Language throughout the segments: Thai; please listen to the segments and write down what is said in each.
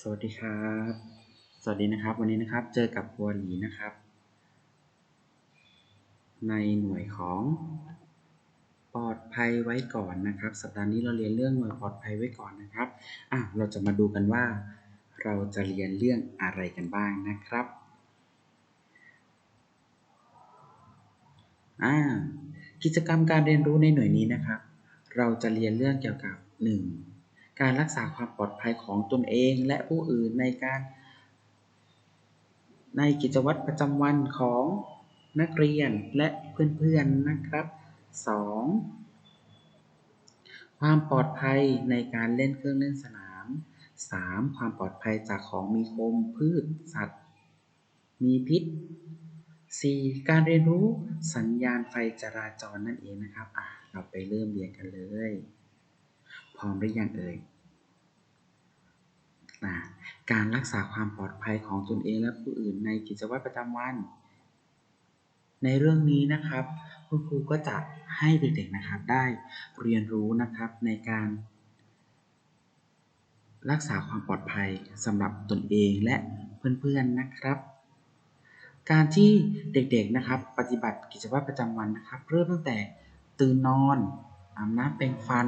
สวัสดีครับ สวัสดีนะครับ วันนี้นะครับ เจอกับบัวหลีนะครับ ในหน่วยของปลอดภัยไว้ก่อนนะครับ สัปดาห์นี้เราเรียนเรื่องหน่วยปลอดภัยไว้ก่อนนะครับอะเราจะมาดูกันว่า เราจะเรียนเรื่องอะไรกันบ้างนะครับอ่ากิจกรรมการเรียนรู้ในหน่วยนี้นะครับ เราจะเรียนเรื่องเกี่ยวกับ 1. การรักษาความปลอดภัยของตนเองและผู้อื่นในการ ในกิจวัตรประจำวันของนักเรียนและเพื่อนๆนะครับ 2. ความปลอดภัยในการเล่นเครื่องเล่นสนาม 3. ความปลอดภัยจากของมีคมพืชสัตว์ มีพิษ 4. การเรียนรู้สัญญาณไฟจราจรนั่นเองนะครับ อะ เราไปเริ่มเรียนกันเลย ร้อมหรือยังเอ่ยการรักษาความปลอดภัยของตนเองและผู้อื่นในกิจวัตรประจำวัน ในเรื่องนี้นะครับคุณครูก็จะให้เด็กๆนะครับได้เรียนรู้นะครับในการ รักษาความปลอดภัยสำหรับตนเองและเพื่อนๆนะครับ การที่เด็กๆนะครับ ปฏิบัติกิจวัตรประจำวันนะครับ เริ่มตั้งแต่ตื่นนอนอาบน้ำแปรงฟัน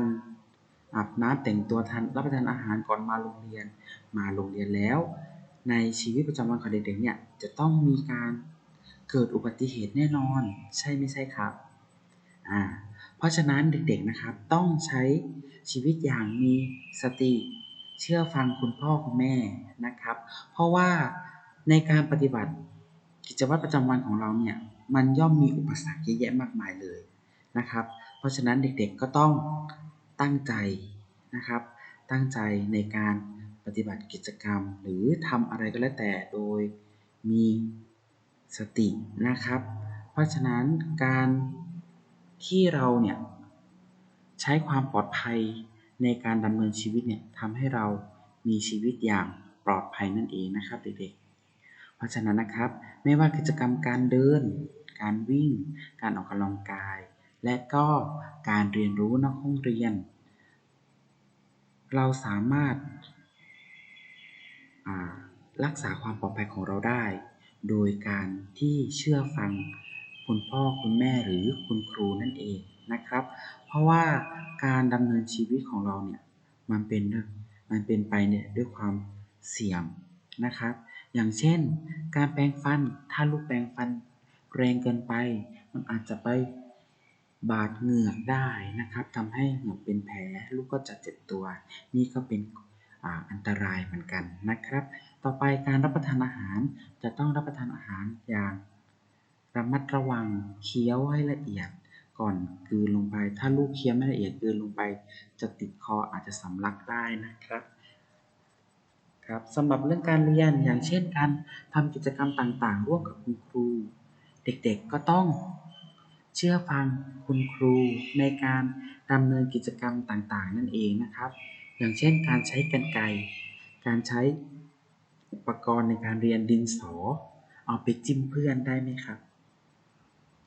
อาบน้ำแต่งตัวทันรับประทานอาหารก่อนมาโรงเรียน มาโรงเรียนแล้ว ในชีวิตประจำวันของเด็กๆเนี่ยจะต้องมีการเกิดอุบัติเหตุแน่นอน ใช่ไม่ใช่ครับอ่าเพราะฉะนั้นเด็กๆนะครับต้องใช้ชีวิตอย่างมีสติ เชื่อฟังคุณพ่อคุณแม่นะครับ เพราะว่าในการปฏิบัติกิจวัตรประจำวันของเราเนี่ยมันย่อมมีอุปสรรคเยอะแยะมากมายเลยนะครับ เพราะฉะนั้นเด็กๆก็ต้อง ตั้งใจนะครับ ตั้งใจในการปฏิบัติกิจกรรม หรือทำอะไรก็แล้วแต่โดยมีสตินะครับ เพราะฉะนั้นการที่เราเนี่ยใช้ความปลอดภัยในการดำเนินชีวิตเนี่ยทำให้เรามีชีวิตอย่างปลอดภัยนั่นเองนะครับเด็กๆ เพราะฉะนั้นนะครับไม่ว่ากิจกรรมการเดิน การวิ่ง การออกกำลังกาย และก็การเรียนรู้นอกห้องเรียน เราสามารถรักษาความปลอดภัยของเราได้ โดยการที่เชื่อฟังคุณพ่อคุณแม่หรือคุณครูนั่นเองนะครับ เพราะว่าการดำเนินชีวิตของเราเนี่ยมันเป็นมันเป็นไปเนี่ยด้วยความเสี่ยงนะครับ อย่างเช่น การแปรงฟันถ้าลูกแปรงฟันแรงเกินไป มันอาจจะไป บาดเหงือกได้นะครับทำให้เหงือกเป็นแผลลูกก็จะเจ็บตัว นี่ก็เป็นอันตรายเหมือนกันนะครับ ต่อไปการรับประทานอาหารจะต้องรับประทานอาหารอย่างระมัดระวังเคี้ยวให้ละเอียดก่อนกืนลงไป ถ้าลูกเคี้ยวไม่ละเอียดกืนลงไป จะติดคออาจจะสำลักได้นะครับครับสำหรับเรื่องการเรียนอย่างเช่นการทำกิจกรรมต่างๆ ร่วมกับคุณครู เด็กๆก็ต้อง เชื่อฟังคุณครูในการดำเนินกิจกรรมต่างๆ นั่นเองนะครับ อย่างเช่นการใช้กรรไกรการใช้อุปกรณ์ในการเรียนดินสอ เอาไปจิ้มเพื่อนได้ไหมครับ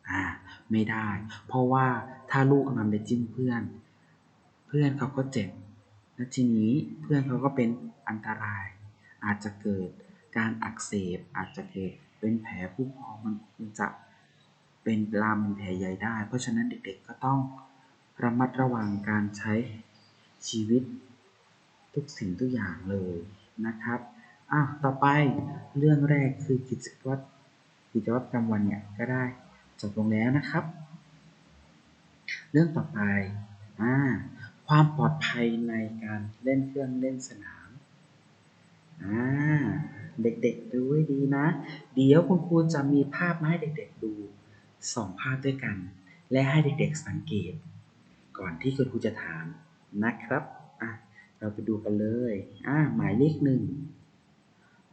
อ่าไม่ได้ เพราะว่าถ้าลูกนไปจิ้มเพื่อน เพื่อนเขาก็เจ็บและทีนี้เพื่อนเขาก็เป็นอันตราย อาจจะเกิดการอักเสบอาจจะเกิดเป็นแผลผู้พองมันจะ เป็นลามเป็นแผลใหญ่ได้ เพราะฉะนั้นเด็กๆก็ต้องระมัดระวังการใช้ชีวิตทุกสิ่งทุกอย่างเลยนะครับอะต่อไปเรื่องแรกคือกิจวัตรกิจวัตรประจำวันเนี่ยก็ได้จบลงแล้วนะครับ เรื่องต่อไปอ่าความปลอดภัยในการเล่นเครื่องเล่นสนามอ่าเด็กๆดูให้ดีนะ เดี๋ยวคุณครูจะมีภาพมาให้เด็กๆดู สองภาพด้วยกัน และให้เด็กๆสังเกต ก่อนที่คุณครูจะถามนะครับอะเราไปดูกันเลยอ่าหมายเลขหนึ่ง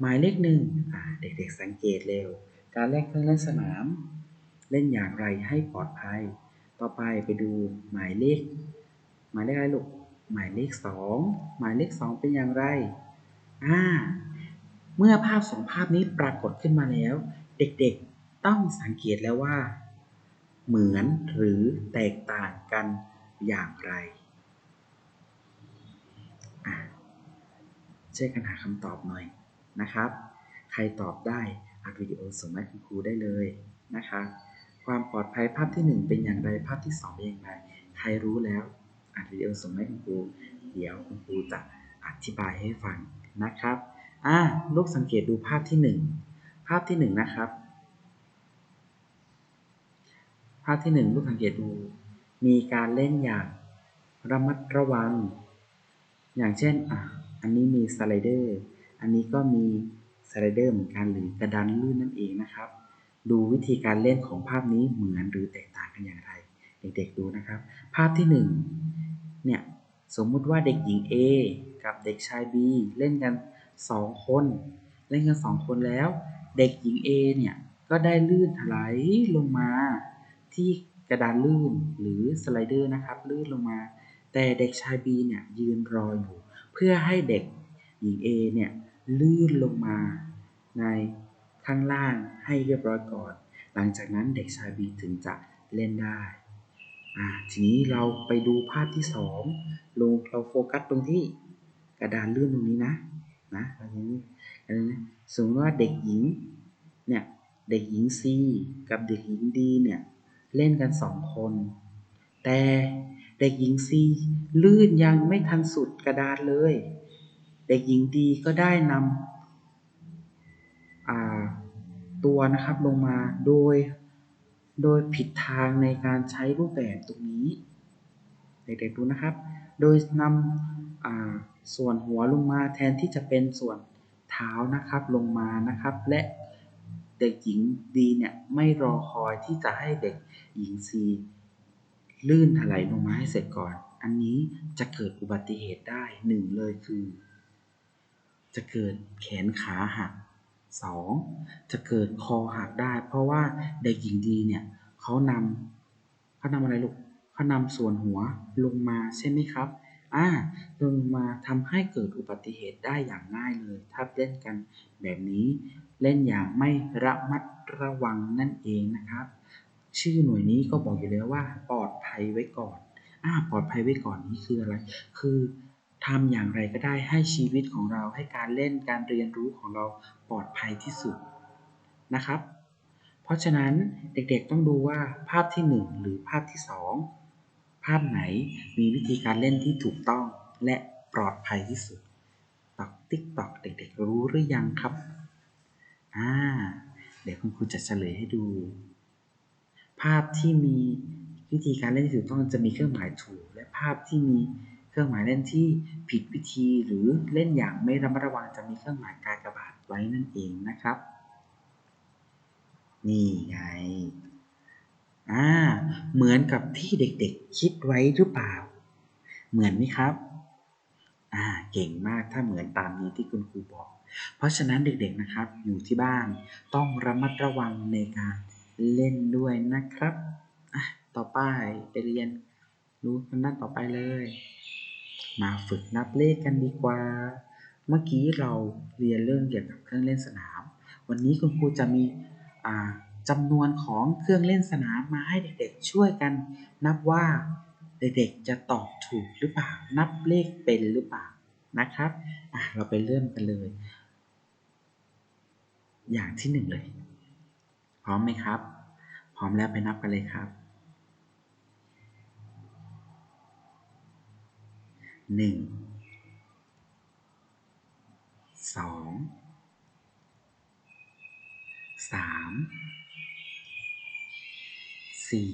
หมายเลขหนึ่งอ่าเด็กๆสังเกตเร็ว การเล่นเครื่องเล่นสนาม เล่นอย่างไรให้ปลอดภัย ต่อไปไปดูหมายเลข หมายเลขอะไรลูกหมายเลขสองหมายเลขสองเป็นอย่างไรอ่าเมื่อภาพสองภาพนี้ปรากฏขึ้นมาแล้ว เด็กๆ ต้องสังเกตแล้วว่า เหมือนหรือแตกต่างกันอย่างไรช่วยกันหาคำตอบหน่อยนะครับ ใครตอบได้อัดวิดีโอส่งให้คุณครูได้เลยนะครับ ความปลอดภัยภาพที่ 1 เป็นอย่างไร ภาพที่ 2 เป็นอย่างไร ใครรู้แล้วอัดวิดีโอส่งให้คุณครู เดี๋ยวคุณครูจะอธิบายให้ฟังนะครับ อ่าลูกสังเกตดูภาพที่ 1 ภาพที่ 1 นะครับ ภาพที่1ลูกสังเกตดู มีการเล่นอย่างระมัดระวัง อย่างเช่นอะอันนี้มีสไลเดอร์ อันนี้ก็มีสไลเดอร์เหมือนกันหรือกระดานลื่นนั่นเองนะครับ ดูวิธีการเล่นของภาพนี้เหมือนหรือแตกต่างกันอย่างไร เด็กๆดูนะครับ ภาพที่1เนี่ยสมมุติว่าเด็กหญิง A กับเด็กชาย B เล่นกัน 2 คน เล่นกัน 2 คนแล้ว เด็กหญิง A เนี่ยก็ได้ลื่นถลายลงมา ที่กระดานลื่นหรือสไลเดอร์นะครับลื่นลงมา แต่เด็กชาย B เนี่ยยืนรออยู่ เพื่อให้เด็กหญิง A เนี่ยลื่นลงมาในข้างล่างให้เรียบร้อยก่อน หลังจากนั้นเด็กชาย B ถึงจะเล่นได้อ่าทีนี้เราไปดูภาพที่2ลงเราโฟกัสตรงที่กระดานลื่นตรงนี้นะนะตรงนี้อันนี้สมมติว่าเด็กหญิงเนี่ยเด็กหญิง C กับเด็กหญิง D เนี่ย เล่นกัน2คน แต่เด็กหญิง C ลื่นยังไม่ทันสุดกระดานเลย เด็กหญิง D ก็ได้นำตัวนะครับลงมาโดย โดยผิดทางในการใช้รูปแบบตรงนี้ เด็กๆดูนะครับ โดยนำส่วนหัวลงมาแทนที่จะเป็นส่วนเท้านะครับลงมานะครับ และ เด็กหญิง D เนี่ยไม่รอคอยที่จะให้เด็กหญิง C ลื่นถลายลงมาให้เสร็จก่อน อันนี้จะเกิดอุบัติเหตุได้หนึ่งเลยคือ จะเกิดแขนขาหัก 2. จะเกิดคอหักได้ เพราะว่าเด็กหญิงดีเนี่ยเขานำเขานำอะไรลูกเขานำส่วนหัวลงมาใช่ไหมครับอ่าลงมาทำให้เกิดอุบัติเหตุได้อย่างง่ายเลย ถ้าเล่นกันแบบนี้ เล่นอย่างไม่ระมัดระวังนั่นเองนะครับ ชื่อหน่วยนี้ก็บอกอยู่แล้วว่า ปลอดภัยไว้ก่อนอ่าปลอดภัยไว้ก่อนนี่คืออะไร คือทำอย่างไรก็ได้ให้ชีวิตของเราให้การเล่นการเรียนรู้ของเราปลอดภัยที่สุดนะครับ เพราะฉะนั้นเด็กๆต้องดูว่าภาพที่ 1 หรือภาพที่ 2 ภาพไหนมีวิธีการเล่นที่ถูกต้องและปลอดภัยที่สุดตอกติ๊กตอกเด็กๆรู้หรือยังครับ อ่าเดี๋ยวคุณครูจะเฉลยให้ดู ภาพที่มีวิธีการเล่นที่ถูกต้องจะมีเครื่องหมายถูก และภาพที่มีเครื่องหมายเล่นที่ผิดวิธีหรือเล่นอย่างไม่ระมัดระวังจะมีเครื่องหมายกากบาทไว้นั่นเองนะครับ นี่ไงอ่าเหมือนกับที่เด็กๆ คิดไว้หรือเปล่า เหมือนไหมครับ อ่าเก่งมากถ้าเหมือนตามนี้ที่คุณครูบอก เพราะฉะนั้นเด็กๆนะครับอยู่ที่บ้านต้องระมัดระวังในการเล่นด้วยนะครับต่อไปไปเรียนรู้กันด้านต่อไปเลย มาฝึกนับเลขกันดีกว่า เมื่อกี้เราเรียนเรื่องเกี่ยวกับเครื่องเล่นสนาม วันนี้คุณครูจะมีจำนวนของเครื่องเล่นสนามมาให้เด็กๆช่วยกัน นับว่าเด็กๆจะตอบถูกหรือเปล่า นับเลขเป็นหรือเปล่านะครับเราไปเริ่มกันเลย อย่างที่หนึ่งเลย พร้อมไหมครับ พร้อมแล้วไปนับกันเลยครับหนึ่งสองสามสี่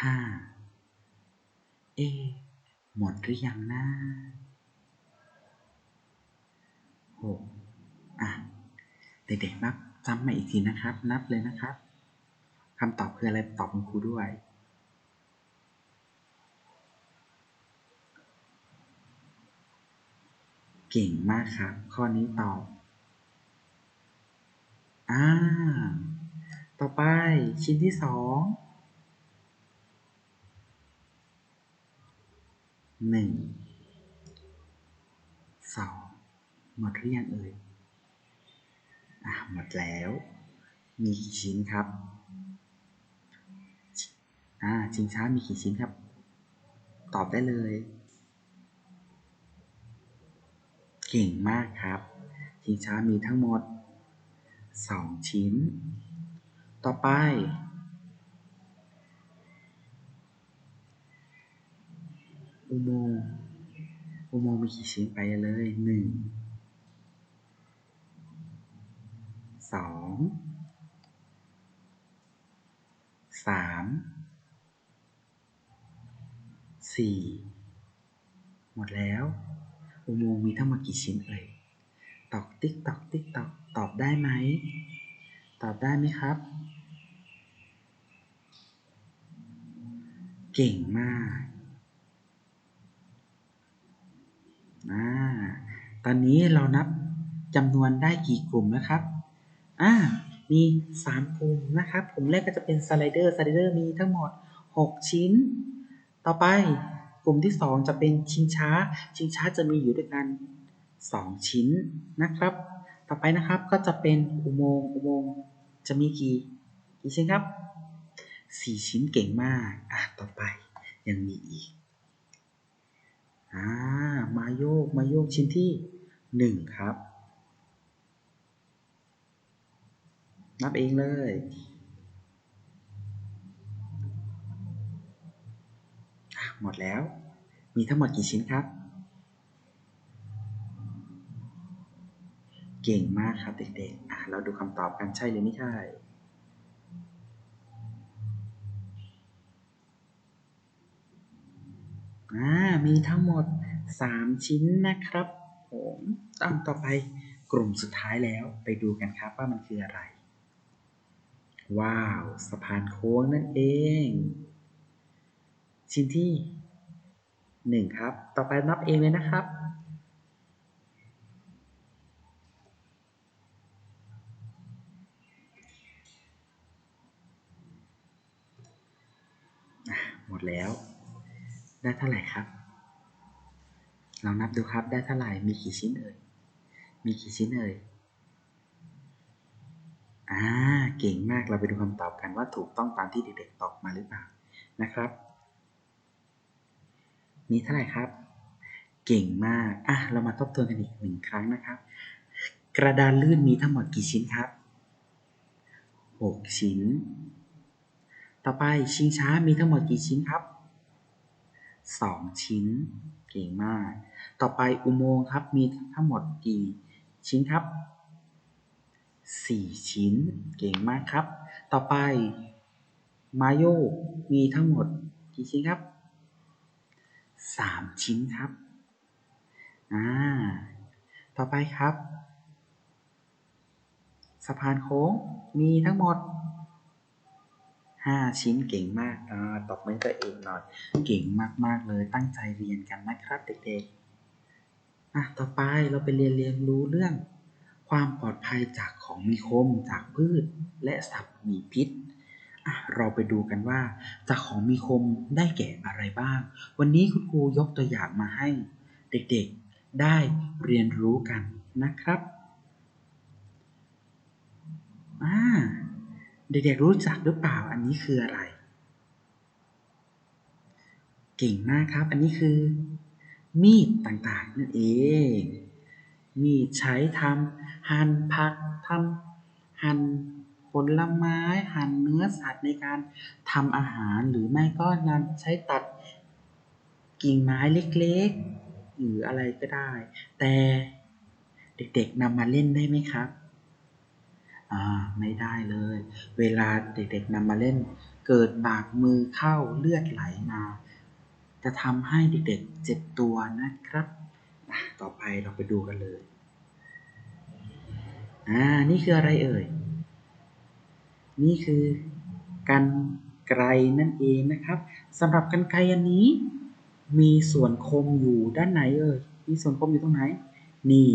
ห้าเอหมดหรือยังนะ หกอะเด็กๆนับจำมาอีกทีนะครับ นับเลยนะครับคำตอบคืออะไรตอบคุณครูด้วยเก่งมากครับ ข้อนี้ตอบ อ่า ต่อไปชิ้นที่สองหนึ่งสอง หมดหรือยังเอ่ยอะหมดแล้ว มีกี่ชิ้นครับอ่าชิงช้ามีกี่ชิ้นครับ ตอบได้เลย เก่งมากครับ ชิงช้ามีทั้งหมด 2 ชิ้น ต่อไปอุโมงค์อุโมงค์มีกี่ชิ้นไปเลยหนึ่ง สองสามสี่หมดแล้ว อุโมงค์มีทั้งหมดกี่ชิ้นเอ่ยตอกติ๊กตอกติ๊กตอกตอบได้ไหม ตอบได้ไหมครับ เก่งมากอ่าตอนนี้เรานับจำนวนได้กี่กลุ่มนะครับ อ่ามี 3 กลุ่มนะครับกลุ่มแรกก็จะเป็นสไลเดอร์สไลเดอร์มีทั้งหมด 6 ชิ้น ต่อไปกลุ่มที่ 2 จะเป็นชิงช้า ชิงช้าจะมีอยู่ด้วยกัน 2 ชิ้นนะครับ ต่อไปนะครับก็จะเป็นอุโมงค์อุโมงค์จะมีกี่กี่ชิ้นครับ 4 ชิ้นเก่งมากอะต่อไปยังมีอีกอ่ามาโยกมาโยกชิ้นที่ 1 ครับ นับเองเลย หมดแล้ว มีทั้งหมดกี่ชิ้นครับ เก่งมากครับเด็กๆอะเราดูคำตอบกันใช่หรือไม่ใช่อ่ามีทั้งหมด 3 ชิ้นนะครับ ผมตั้งต่อไปกลุ่มสุดท้ายแล้วไปดูกันครับว่ามันคืออะไร ว้าว สะพานโค้งนั่นเอง ชิ้นที่1ครับ ต่อไปนับเองเลยนะครับ หมดแล้ว ได้เท่าไหร่ครับลองนับดูครับ ได้เท่าไหร่ มีกี่ชิ้นเอ่ย มีกี่ชิ้นเอ่ย อ่า เก่งมาก เราไปดูคำตอบกันว่าถูกต้องตามที่เด็กๆตอบมาหรือเปล่านะครับ มีเท่าไหร่ครับ เก่งมาก อะ เรามาทบทวนกันอีกหนึ่งครั้งนะครับ กระดานลื่นมีทั้งหมดกี่ชิ้นครับ 6 ชิ้น ต่อไปชิงช้ามีทั้งหมดกี่ชิ้นครับ 2 ชิ้น เก่งมาก ต่อไปอุโมงค์ครับ มีทั้งหมดกี่ชิ้นครับ 4 ชิ้น เก่งมากครับ ต่อไป มาโยกมีทั้งหมดกี่ชิ้นครับ 3 ชิ้นครับ อ่า ต่อไปครับ สะพานโค้งมีทั้งหมด 5 ชิ้นเก่งมากอ่าตบมือตัวเองหน่อย เก่งมาก ๆ เลยตั้งใจเรียนกันนะครับเด็กๆ อะ ต่อไปเราไปเรียนเรียนรู้เรื่อง ความปลอดภัยจากของมีคม จากพืช และสัตว์มีพิษอะเราไปดูกันว่า จากของมีคมได้แก่อะไรบ้าง วันนี้คุณครูยกตัวอย่างมาให้ เด็กๆได้เรียนรู้กันนะครับอ่าเด็กๆรู้จักหรือเปล่าอันนี้คืออะไร เก่งมากครับ อันนี้คือ มีดต่างๆนั่นเอง มีดใช้ทำ หั่นผักทำหั่นผลไม้ หั่นเนื้อสัตว์ในการทำอาหารหรือไม่ก็นำใช้ตัดกิ่งไม้เล็กๆ หรืออะไรก็ได้ แต่เด็กๆนำมาเล่นได้ไหมครับอ่าไม่ได้เลย เวลาเด็กๆนำมาเล่น เกิดบากมือเข้าเลือดไหลมา จะทำให้เด็กๆเจ็บตัวนะครับ ต่อไปเราไปดูกันเลย อ่า นี่คืออะไรเอ่ย นี่คือกันไกรนั่นเองนะครับสำหรับกันไกรอันนี้ มีส่วนคมอยู่ด้านไหนเอ่ย มีส่วนคมอยู่ตรงไหน นี่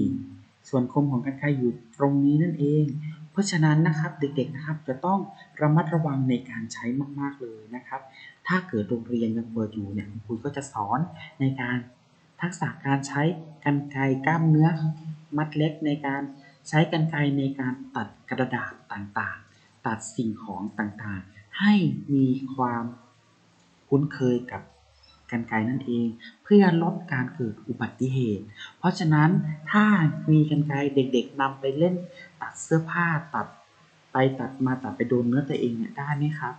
ส่วนคมของกันไกรอยู่ตรงนี้นั่นเอง เพราะฉะนั้นนะครับเด็กๆนะครับจะต้องระมัดระวังในการใช้มาก ๆเลยนะครับ ถ้าเกิดโรงเรียนยังเปิดอยู่เนี่ยคุณก็จะสอนในการทักษะการใช้กันไกรกล้ามเนื้อมัดเล็กในการ ใช้กันไกรในการตัดกระดาษต่างๆ ตัดสิ่งของต่างๆ ให้มีความคุ้นเคยกับกรรไกรนั่นเอง เพื่อลดการเกิดอุบัติเหตุ เพราะฉะนั้นถ้ามีกรรไกรเด็กๆนำไปเล่นตัดเสื้อผ้าตัดไปตัดมาตัดไปโดนเนื้อตัวเองเนี่ยได้ไหมครับ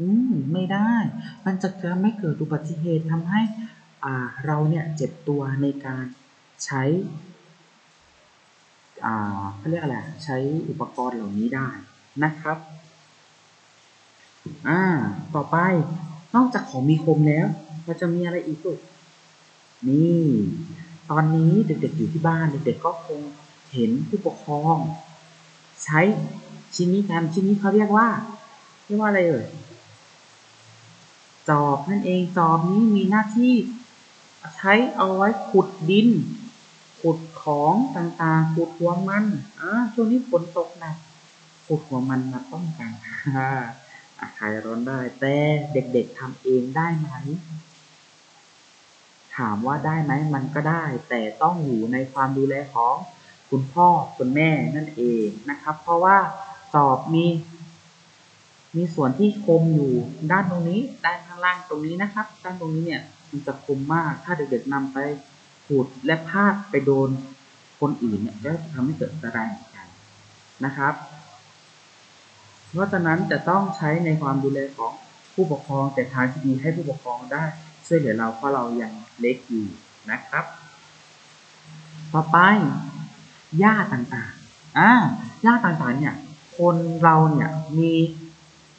อืมไม่ได้ มันจะทำให้เกิดอุบัติเหตุทำให้อ่าเราเนี่ยเจ็บตัวในการใช้ เขาเรียกอะไรใช้อุปกรณ์เหล่านี้ได้นะครับอ่าต่อไปนอกจากของมีคมแล้วเราจะมีอะไรอีกลูกนี่ ตอนนี้เด็กๆอยู่ที่บ้านเด็กๆก็คงเห็นผู้ปกครอง ใช้ชิ้นนี้กันชิ้นนี้เขาเรียกว่าเรียกว่าอะไรเอ่ยจอบนั่นเองจอบนี้มีหน้าที่ ใช้เอาไว้ขุดดิน ขุดของต่างๆขุดหัวมันอ่าช่วงนี้ฝนตกหนักขุดหัวมันมาป้องกันอาคายร้อนได้ แต่เด็กๆทำเองได้ไหม ถามว่าได้ไหมมันก็ได้ แต่ต้องอยู่ในความดูแลของคุณพ่อคุณแม่นั่นเองนะครับ เพราะว่าจอบมี มีส่วนที่คมอยู่ด้านตรงนี้ ด้านข้างล่างตรงนี้นะครับ ด้านตรงนี้เนี่ยมันจะคมมากถ้าเด็กๆนำไป ขูดและพาดไปโดนคนอื่นเนี่ยก็จะทำให้เกิดอันตรายเหมือนกันนะครับ เพราะฉะนั้นจะต้องใช้ในความดูแลของผู้ปกครองแต่ทางที่ดีให้ผู้ปกครองได้ช่วยเหลือเราเพราะเรายังเล็กอยู่นะครับ ต่อไปหญ้าต่างๆอ่าหญ้าต่างๆเนี่ยคนเราเนี่ยมี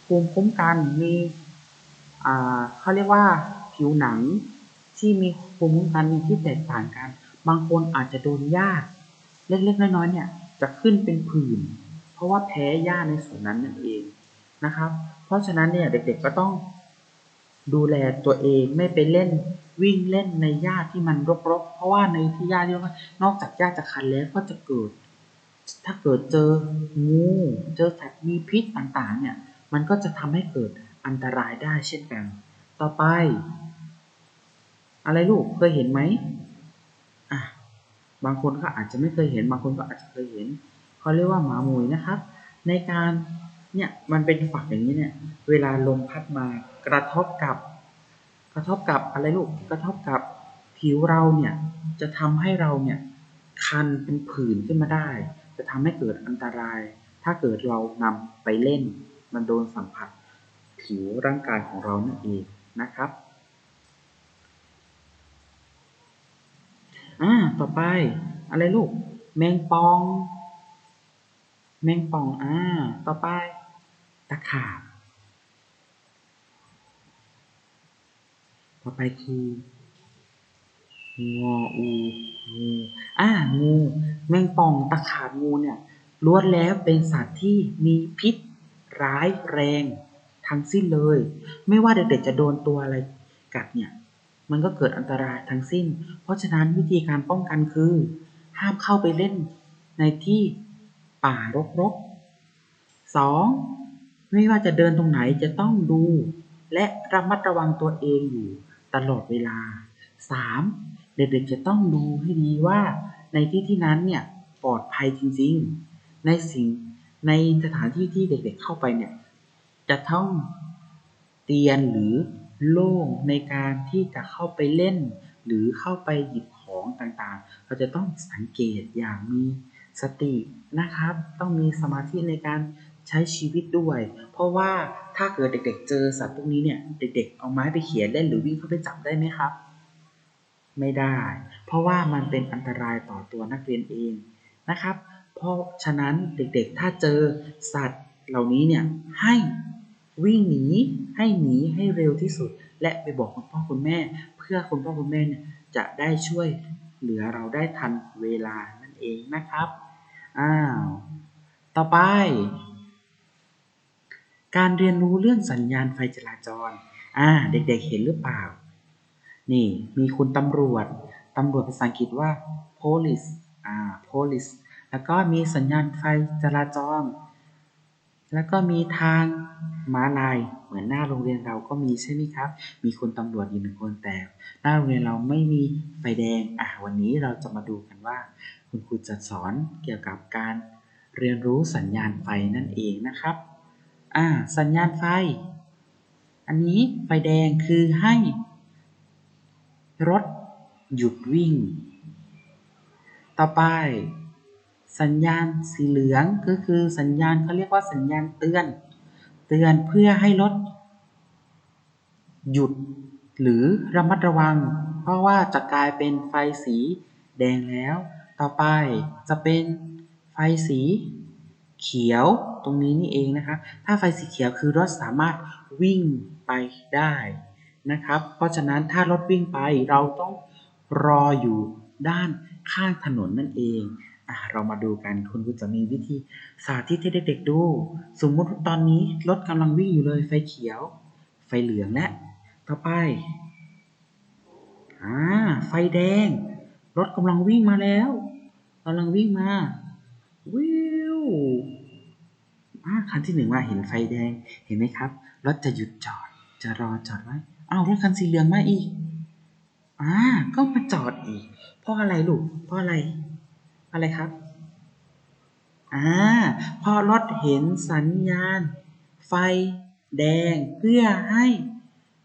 ภูมิคุ้มกันมีอ่าเขาเรียกว่าผิวหนัง ที่มีภูมิคุ้มกันที่แตกต่างกัน บางคนอาจจะโดนหญ้าเล็กๆน้อยๆเนี่ยจะขึ้นเป็นผื่นเพราะว่าแพ้หญ้าในส่วนนั้นนั่นเองนะครับ เพราะฉะนั้นเนี่ยเด็กๆก็ต้องดูแลตัวเองไม่ไปเล่นวิ่งเล่นในหญ้าที่มันรกๆ เพราะว่าในที่หญ้าที่นอกจากหญ้าจะคันแล้วก็จะเกิด ถ้าเกิดเจองูเจอสัตว์มีพิษต่างๆเนี่ยมันก็จะทำให้เกิดอันตรายได้เช่นกัน ต่อไป อะไรลูกเคยเห็นไหมอะบางคนก็อาจจะไม่เคยเห็น บางคนก็อาจจะเคยเห็นเขาเรียกว่าหมาหมุยนะครับ ในการเนี่ยมันเป็นฝักอย่างนี้เนี่ย เวลาลมพัดมากระทบกับ กระทบกับอะไรลูกกระทบกับผิวเราเนี่ยจะทำให้เราเนี่ยคันเป็นผื่นขึ้นมาได้ จะทำให้เกิดอันตราย ถ้าเกิดเรานำไปเล่น มันโดนสัมผัส ผิวร่างกายของเรานั่นเองนะครับ อ่า ต่อไป อะไรลูก แมงปอง แมงป่อง อ่า ต่อไป ตะขาบ ต่อไปคืองออูงูอ่างูแมงป่องตะขาบงูเนี่ยล้วนแล้วเป็นสัตว์ที่มีพิษร้ายแรงทั้งสิ้นเลย ไม่ว่าเด็กๆจะโดนตัวอะไรกัดเนี่ย มันก็เกิดอันตรายทั้งสิ้น เพราะฉะนั้นวิธีการป้องกันคือ ห้ามเข้าไปเล่นในที่ป่ารกๆสองไม่ว่าจะเดินตรงไหนจะต้องดู และระมัดระวังตัวเองอยู่ตลอดเวลาสามเด็กๆจะต้องดูให้ดีว่าในที่ที่นั้นเนี่ยปลอดภัยจริงๆ ในสิ่งในสถานที่ที่เด็กๆเข้าไปเนี่ยจะต้องเตียนหรือ โล่งในการที่จะเข้าไปเล่น หรือเข้าไปหยิบของต่างๆ เราจะต้องสังเกตอย่างมีสตินะครับ ต้องมีสมาธิในการใช้ชีวิตด้วย เพราะว่าถ้าเกิดเด็ก ๆ เจอสัตว์พวกนี้เนี่ย เด็ก ๆ เอาไม้ไปเขียนเล่นหรือวิ่งเข้าไปจับได้ไหมครับ ไม่ได้ เพราะว่ามันเป็นอันตรายต่อตัวนักเรียนเองนะครับ เพราะฉะนั้นเด็กๆ ถ้าเจอสัตว์เหล่านี้เนี่ยให้ วิ่งหนีให้หนีให้เร็วที่สุด และไปบอกคุณพ่อคุณแม่ เพื่อคุณพ่อคุณแม่เนี่ยจะได้ช่วยเหลือเราได้ทันเวลานั่นเองนะครับอ้าวต่อไป การเรียนรู้เรื่องสัญญาณไฟจราจรอ่าเด็กๆเห็นหรือเปล่า นี่มีคุณตำรวจตำรวจภาษาอังกฤษว่า police อ่า police แล้วก็มีสัญญาณไฟจราจร แล้วก็มีทางม้าลายเหมือนหน้าโรงเรียนเราก็มีใช่ไหมครับ มีคุณตำรวจอยู่หนึ่งคนแต่หน้าโรงเรียนเราไม่มีไฟแดงอะวันนี้เราจะมาดูกันว่า คุณครูจะสอนเกี่ยวกับการเรียนรู้สัญญาณไฟนั่นเองนะครับอ่าสัญญาณไฟ อันนี้ไฟแดงคือให้ รถหยุดวิ่ง ต่อไป สัญญาณสีเหลืองก็คือสัญญาณเขาเรียกว่าสัญญาณเตือน เตือนเพื่อให้รถหยุดหรือระมัดระวัง เพราะว่าจะกลายเป็นไฟสีแดงแล้ว ต่อไปจะเป็นไฟสีเขียวตรงนี้นี่เองนะคะ ถ้าไฟสีเขียวคือรถสามารถวิ่งไปได้นะครับ เพราะฉะนั้นถ้ารถวิ่งไปเราต้องรออยู่ด้านข้างถนนนั่นเอง เรามาดูกันคุณครูจะมีวิธีสาธิตให้เด็กๆดู สมมติตอนนี้รถกำลังวิ่งอยู่เลยไฟเขียว ไฟเหลืองและ ต่อไปอ่าไฟแดง รถกำลังวิ่งมาแล้วกำลังวิ่งมาวิวอ่าคันที่หนึ่งมาเห็นไฟแดงเห็นไหมครับรถจะหยุดจอดจะรอจอดไว้อ้าวรถคันสีเหลืองมาอีกอ่าก็มาจอดอีกเพราะอะไรลูกเพราะอะไร อะไรครับอ่าพอรถเห็นสัญญาณ ไฟแดงเพื่อให้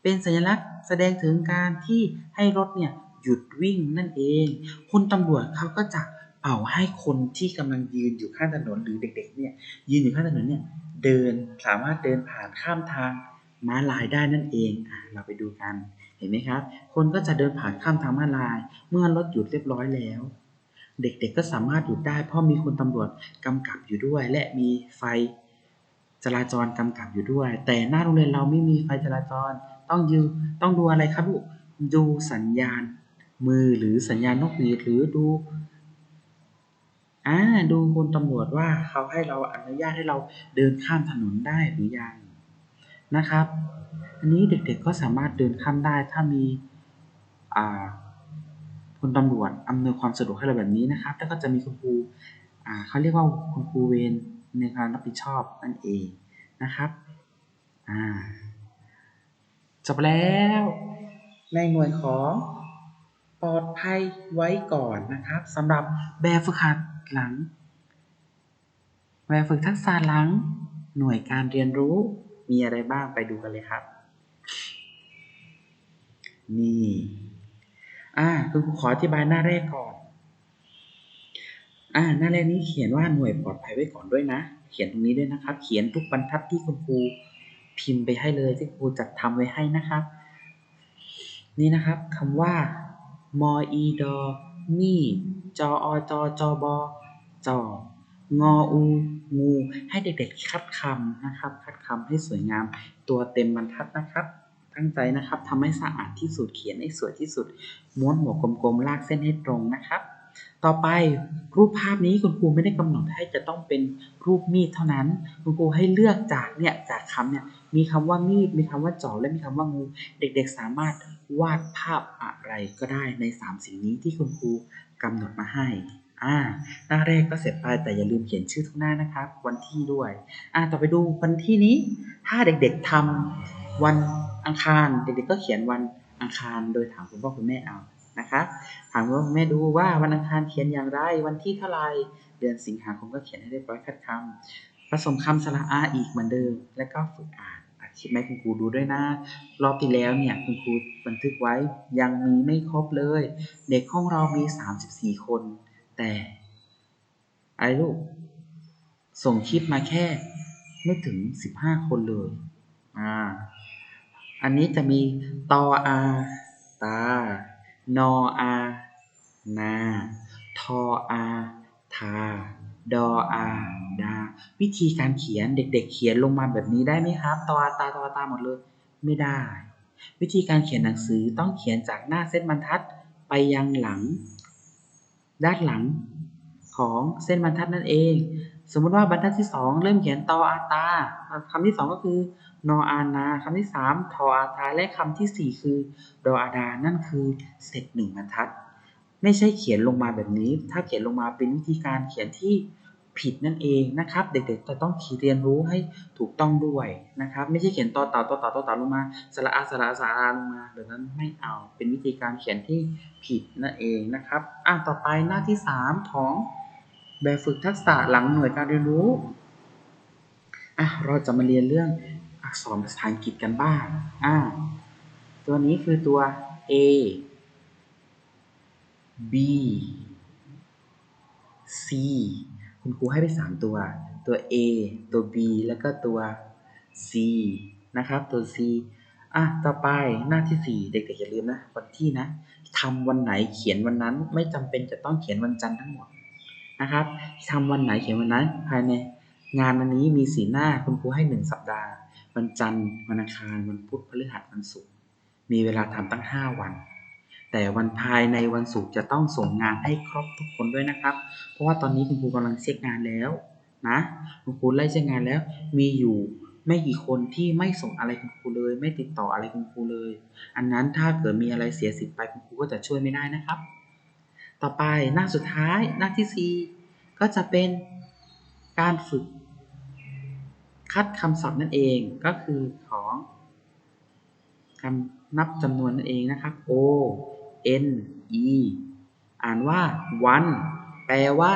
เป็นสัญลักษณ์แสดงถึงการที่ให้รถเนี่ยหยุดวิ่งนั่นเอง คุณตำรวจเขาก็จะเป่าให้คนที่กำลังยืนอยู่ข้างถนนหรือเด็ก ๆ เนี่ยยืนอยู่ข้างถนนเนี่ยเดินสามารถเดินผ่านข้ามทางม้าลายได้นั่นเองอ่าเราไปดูกันเห็นไหมครับ คนก็จะเดินผ่านข้ามทางม้าลาย เมื่อรถหยุดเรียบร้อยแล้ว เด็กๆก็สามารถหยุดได้ เพราะมีคุณตำรวจกำกับอยู่ด้วย และมีไฟจราจรกำกับอยู่ด้วย แต่หน้าโรงเรียนเราไม่มีไฟจราจร ต้องยืนต้องดูอะไรครับลูกดูสัญญาณ มือหรือสัญญาณนกหวีดหรือดูอ่าดูคุณตำรวจว่าเขาให้เราอนุญาตให้เราเดินข้ามถนนได้หรือยังนะครับ อันนี้เด็กๆก็สามารถเดินข้ามได้ถ้ามีอ่า คุณตำรวจอำนวยความสะดวกให้เราแบบนี้นะครับ แล้วก็จะมีคุณครูเขาเรียกว่าคุณครูเวรในการรับผิดชอบนั่นเองนะครับอ่าจบแล้วในหน่วยของปลอดภัยไว้ก่อนนะครับสำหรับแบบฝึกหัดหลัง แบบฝึกทักษะหลัง หน่วยการเรียนรู้มีอะไรบ้างไปดูกันเลยครับ นี่ อ่าคุณครูขออธิบายหน้าแรกก่อน อ่า หน้าแรกนี้เขียนว่าหน่วยปลอดภัยไว้ก่อนด้วยนะ เขียนตรงนี้ด้วยนะครับ เขียนทุกบรรทัดที่คุณครูพิมพ์ไปให้เลยที่ครูจัดทำไว้ให้นะครับ นี่นะครับคำว่ามออีดอมีจออจอจอบอจองออูงูให้เด็กๆคัดคำนะครับ คัดคำให้สวยงามตัวเต็มบรรทัดนะครับ ตั้งใจนะครับทำให้สะอาดที่สุดเขียนให้สวยที่สุด ม้วนหัวกลมๆ ลากเส้นให้ตรงนะครับ ต่อไปรูปภาพนี้คุณครูไม่ได้กำหนดให้จะต้องเป็นรูปมีดเท่านั้น คุณครูให้เลือกจากเนี่ยจากคำเนี่ยมีคำว่ามีด มีคำว่าจอบและมีคำว่างู เด็กๆ สามารถวาดภาพอะไรก็ได้ใน 3 สิ่งนี้ที่คุณครูกำหนดมาให้อ่าหน้าแรกก็เสร็จไปแต่อย่าลืมเขียนชื่อทุกหน้านะครับ วันที่ด้วย อ่าต่อไปดูวันที่นี้ถ้าเด็กๆทำวัน อังคาร เด็กๆก็เขียนวันอังคาร โดยถามคุณพ่อคุณแม่เอานะครับถามว่าแม่ดูว่าวันอังคารเขียนอย่างไร วันที่เท่าไรเดือนสิงหาคมก็เขียนให้เรียบร้อยคัดคำผสมคำสระอาอีกเหมือนเดิม แล้วก็ฝึกอ่านคิดไหมคุณครูดูด้วยนะ รอบที่แล้วเนี่ยคุณครูบันทึกไว้ยังมีไม่ครบเลย เด็กห้องเรามี 34 คน แต่ไอะไรลูกส่งคลิปมาแค่ไม่ถึง 15 คนเลย อ่า อันนี้จะมีตออาตา นออานา ทออาทา ดออาดา วิธีการเขียนเด็ก ๆ เขียนลงมาแบบนี้ได้ไหมครับ ตออาตา ตออาตาหมดเลย ไม่ได้ วิธีการเขียนหนังสือต้องเขียนจากหน้าเส้นบรรทัดไปยังหลัง ด้านหลังของเส้นบรรทัดนั่นเอง สมมุติว่าบรรทัดที่ 2 เริ่มเขียนตออาตาคำที่ 2 ก็คือนออานาคำที่ 3 ทออาทาและคำทีสี่ 4 คือดออาดา นั่นคือเสร็จหนึ่งบรรทัด ไม่ใช่เขียนลงมาแบบนี้ ถ้าเขียนลงมาเป็นวิธีการเขียนที่ผิดนั่นเองนะครับ เด็กๆจะต้องเรียนรู้ให้ถูกต้องด้วยนะครับ ไม่ใช่เขียนต่อเต่าต่อเต่าต่อเต่าลงมาสระอาสระอาสระอาลงมาแบบนั้นไม่เอาเป็นวิธีการเขียนที่ผิดนั่นเองนะครับอะต่อไปหน้าที่ 3 ของ แบบฝึกทักษะหลังหน่วยการเรียนรู้อะเราจะมาเรียนเรื่องอักษรภาษาอังกฤษกันบ้างอ่าตัวนี้คือตัว A B C คุณครูให้ไป 3 ตัว ตัว A ตัว B แล้วก็ตัว C นะครับ ตัว C อะ ต่อไปหน้าที่ 4 เด็กๆอย่าลืมนะ วันที่นะทำวันไหนเขียนวันนั้นไม่จำเป็นจะต้องเขียนวันจันทร์ทั้งหมด นะครับทำวันไหนเขียนวันนั้น ภายในงานวันนี้มีสีหน้าคุณครูให้ 1 สัปดาห์ วันจันทร์วันอังคารวันพุธพฤหัสวันศุกร์มีเวลาทำตั้ง 5 วัน แต่วันภายในวันศุกร์จะต้องส่งงานให้ครบทุกคนด้วยนะครับ เพราะว่าตอนนี้คุณครูกำลังเช็คงานแล้วนะคุณครูไล่เช็คงานแล้วมีอยู่ไม่กี่คนที่ไม่ส่งอะไรคุณครูเลย ไม่ติดต่ออะไรคุณครูเลย อันนั้นถ้าเกิดมีอะไรเสียสิทธิ์ไปคุณครูก็จะช่วยไม่ได้นะครับ ต่อไปหน้าสุดท้ายหน้าที่ 4 ก็จะเป็นการฝึก คัดคำศัพท์นั่นเองก็คือของคำนับจำนวนนั่นเองนะครับ O N E อ่านว่า one แปลว่า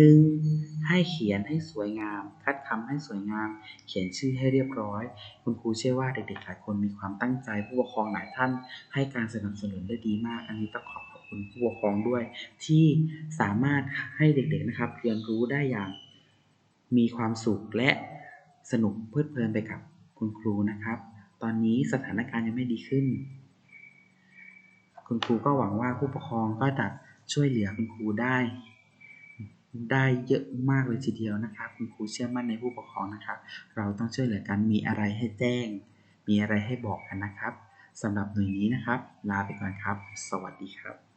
1ให้เขียนให้สวยงาม คัดคำให้สวยงาม เขียนชื่อให้เรียบร้อย คุณครูเชื่อว่าเด็กๆหลายคนมีความตั้งใจ ผู้ปกครองหลายท่านให้การสนับสนุนได้ดีมาก อันนี้ต้องขอบ คุณผู้ปกครองด้วย ที่สามารถให้เด็กๆนะครับเรียนรู้ได้อย่างมีความสุขและสนุกเพลิดเพลินไปกับคุณครูนะครับ ตอนนี้สถานการณ์ยังไม่ดีขึ้น คุณครูก็หวังว่าผู้ปกครองก็จะช่วยเหลือคุณครูได้ ได้เยอะมากเลยทีเดียวนะครับ คุณครูเชื่อมั่นในผู้ปกครองนะครับ เราต้องช่วยเหลือกันมีอะไรให้แจ้ง มีอะไรให้บอกกันนะครับสำหรับหน่วยนี้นะครับ ลาไปก่อนครับ สวัสดีครับ